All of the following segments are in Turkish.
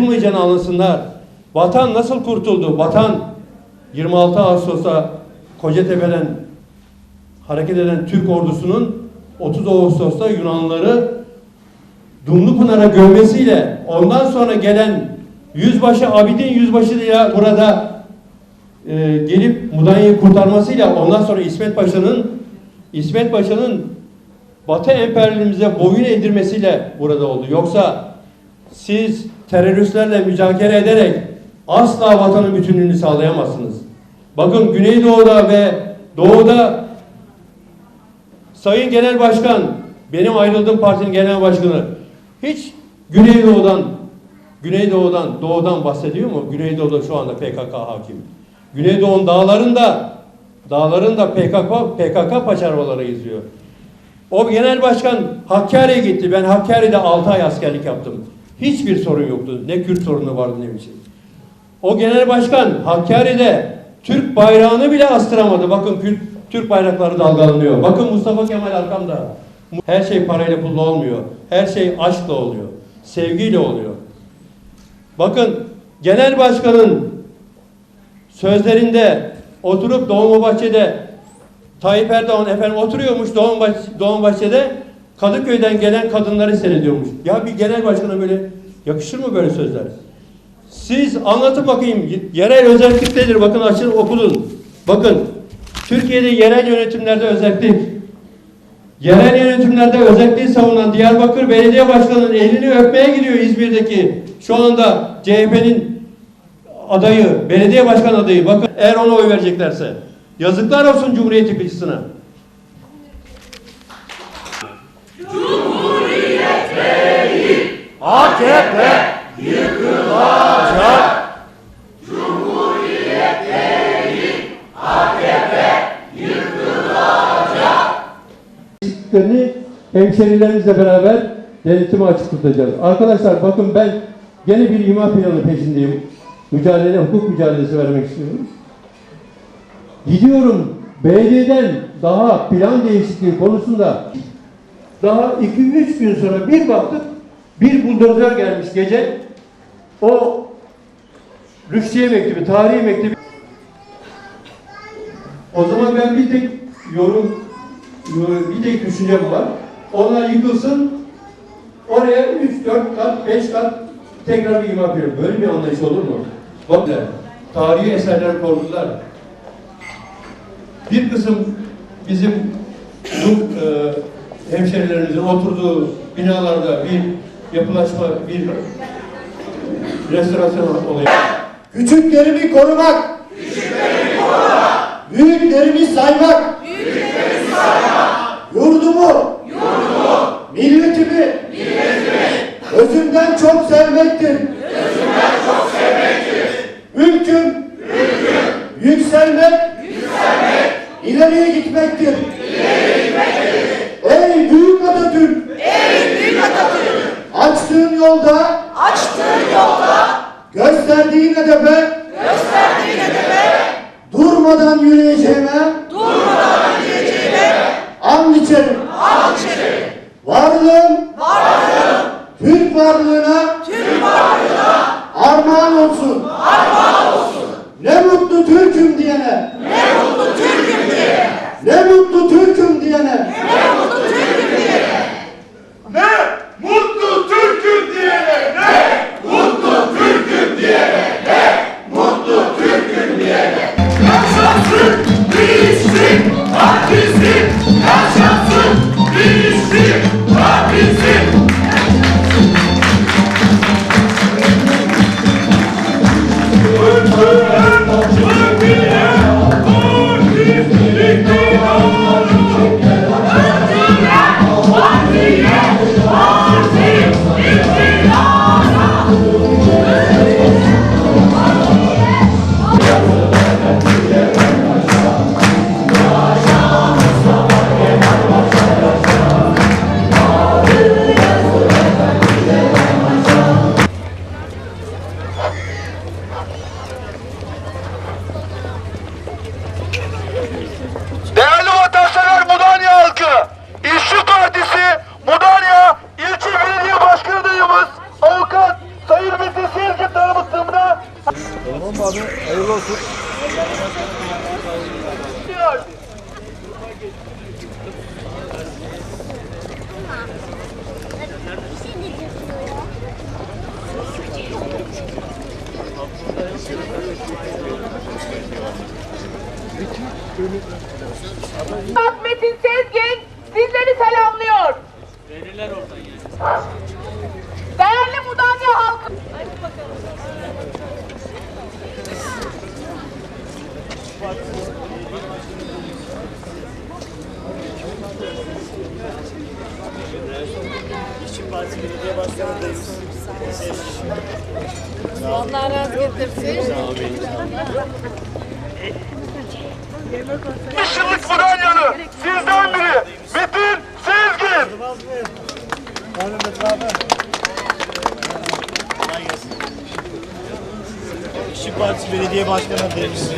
unutulmayacağını anlasınlar. Vatan nasıl kurtuldu? Vatan 26 Ağustos'ta Kocatepe'den hareket eden Türk ordusunun 30 Ağustos'ta Yunanlıları Dumlupınar'a gömmesiyle ondan sonra gelen Yüzbaşı Abidin Yüzbaşı'yla burada e, gelip Mudanya'yı kurtarmasıyla ondan sonra İsmet Paşa'nın İsmet Paşa'nın Batı emperyalizmize boyun eğdirmesiyle burada oldu. Yoksa siz teröristlerle mücadele ederek asla vatanın bütünlüğünü sağlayamazsınız. Bakın Güneydoğu'da ve Doğu'da Sayın Genel Başkan, benim ayrıldığım partinin genel başkanı hiç Güneydoğu'dan Güneydoğu'dan, Doğu'dan bahsediyor mu? Güneydoğu'da şu anda PKK hakim. Güneydoğu'nun dağlarında dağlarında PKK PKK paçarvaları izliyor. O genel başkan Hakkari'ye gitti. Ben Hakkari'de 6 ay askerlik yaptım. Hiçbir sorun yoktu. Ne Kürt sorunu vardı ne bir şey. O genel başkan Hakkari'de Türk bayrağını bile astıramadı. Bakın Kürt, Türk bayrakları dalgalanıyor. Bakın Mustafa Kemal arkamda. Her şey parayla pulla olmuyor. Her şey aşkla oluyor. Sevgiyle oluyor. Bakın genel başkanın sözlerinde oturup Dolmabahçe'de Tayyip Erdoğan efendim oturuyormuş Dolmabahçe, Dolmabahçe'de Kadıköy'den gelen kadınları seyrediyormuş. Ya bir genel başkana böyle yakışır mı böyle sözler? Siz anlatın bakayım. Yerel özellik nedir? Bakın açın okudun. Bakın. Türkiye'de yerel yönetimlerde özellik. Yerel yönetimlerde özelliği savunan Diyarbakır Belediye Başkanı'nın elini öpmeye gidiyor İzmir'deki. Şu anda CHP'nin adayı, belediye başkan adayı. Bakın eğer ona oy vereceklerse. Yazıklar olsun Cumhuriyet İttifakı'na. AKP yıkılacak. eksiklerini hemşerilerimizle beraber denetime açık tutacağız. Arkadaşlar bakın ben gene bir imar planı peşindeyim. Mücadele, hukuk mücadelesi vermek istiyorum. Gidiyorum belediyeden daha plan değişikliği konusunda daha 2-3 gün sonra bir baktık bir buldozer gelmiş gece o Rüştiye Mektebi, Tarihi Mektebi o zaman ben bir tek yorum, bir tek düşüncem var. Onlar yıkılsın, oraya 3, 4 kat, 5 kat tekrar bir imar yapıyor. Böyle bir anlayış olur mu? Bak, tarihi eserler korudular. Bir kısım bizim bu e, hemşerilerimizin oturduğu binalarda bir yapılaşma, bir restorasyon olayı. Küçüklerimi korumak. Büyüklerimi saymak. Yurdumu. Milletimi. Özümden çok sevmektir. Mümkün. Yükselmek. İleriye gitmektir. Yolda. Açtığın yolda. Gösterdiğin hedefe gösterdiğin hedefe durmadan yürüyeceğime. Durmadan yürüyeceğine and içerim. and içerim. Varlığım. Varlığım. Türk varlığına Hayırlı olsun. Metin Sezgin sizleri selamlıyor. Değerli Mudanya halkı. Allah razı. Işınlık Mudanya'lı sizden biri Metin Sezgin. İşçi Partisi Belediye Başkanı adayımız.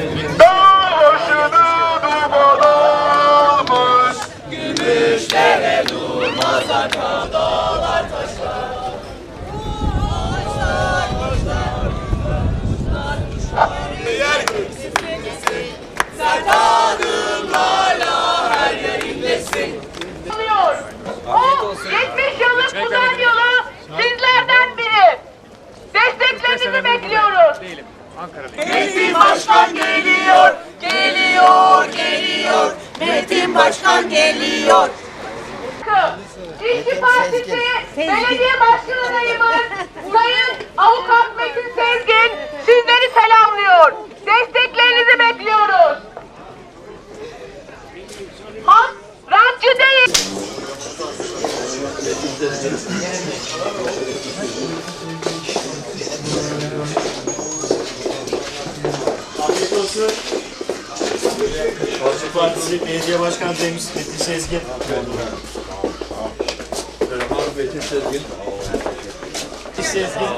Metin Başkan geliyor, geliyor, geliyor. Metin Başkan geliyor. İşçi Partisi Belediye Başkan adayımız Sayın Avukat Metin Sezgin sizleri selamlıyor. Desteklerinizi bekliyoruz. Halk rantçı değil. Olsun. İşçi Partisi Belediye Başkanı adayımız Metin Sezgin. Metin Sezgin. Metin Sezgin.